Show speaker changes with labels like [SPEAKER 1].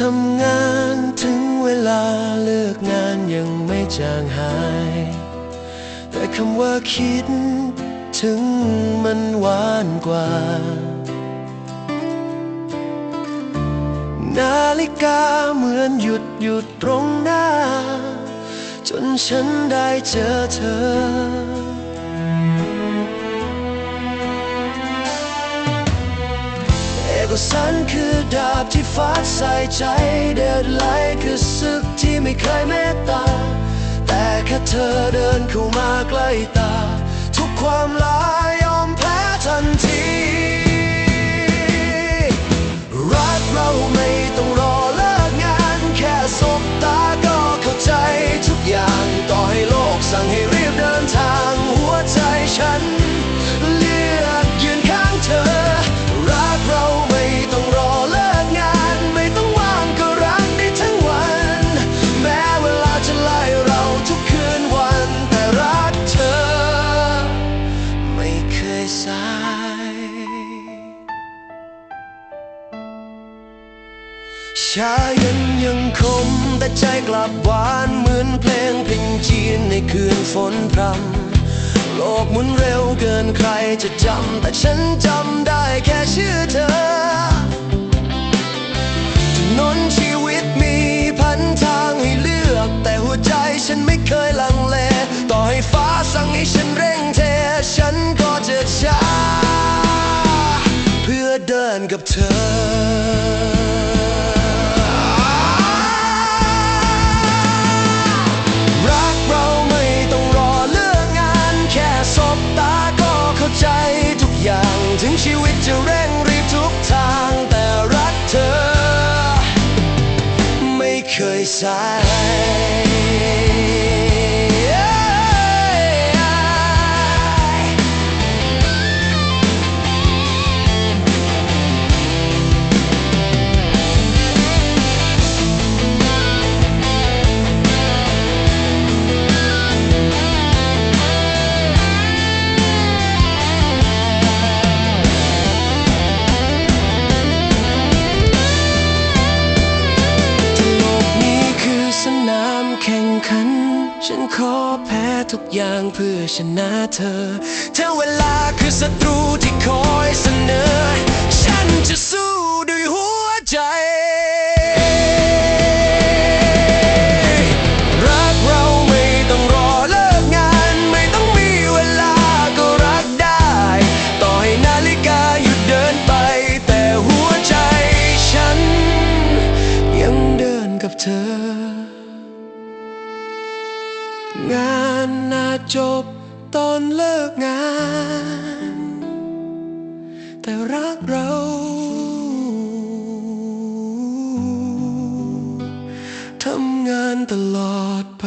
[SPEAKER 1] ทำงานถึงเวลาเลิกงานยังไม่จางหาย แต่คำว่าคิดถึงมันหวานกว่า นาฬิกาเหมือนหยุดหยุดตรงหน้า จนฉันได้เจอเธอ กสารคือดาบที่ฟาดใส่ใจ เดดไลน์คือศึกที่ไม่เคยเมตตา แต่แค่เธอเดินเข้ามาใกล้ตา ทุกความลาย สายชาเย็นยังคมแต่ใจกลับหวานเหมือนเพลงเพลงจีนในคืนฝนพรำโลกหมุนเร็วเกินใครจะจำ แต่ฉันจำได้แค่ชื่อเธอถนนช ถึงชีวิตจะเร่งรีบทุกทางแต่รักเธอ ไม่เคยสาย ฉันขอแพ้ทุกอย่างเพื่อชนะเธอถ้าเวลาคือศัตรูที่คอยเสนอ ฉันจะสู้ งานน่าจบตอนเลิกงาน แต่รักเรา ทำงานตลอดไป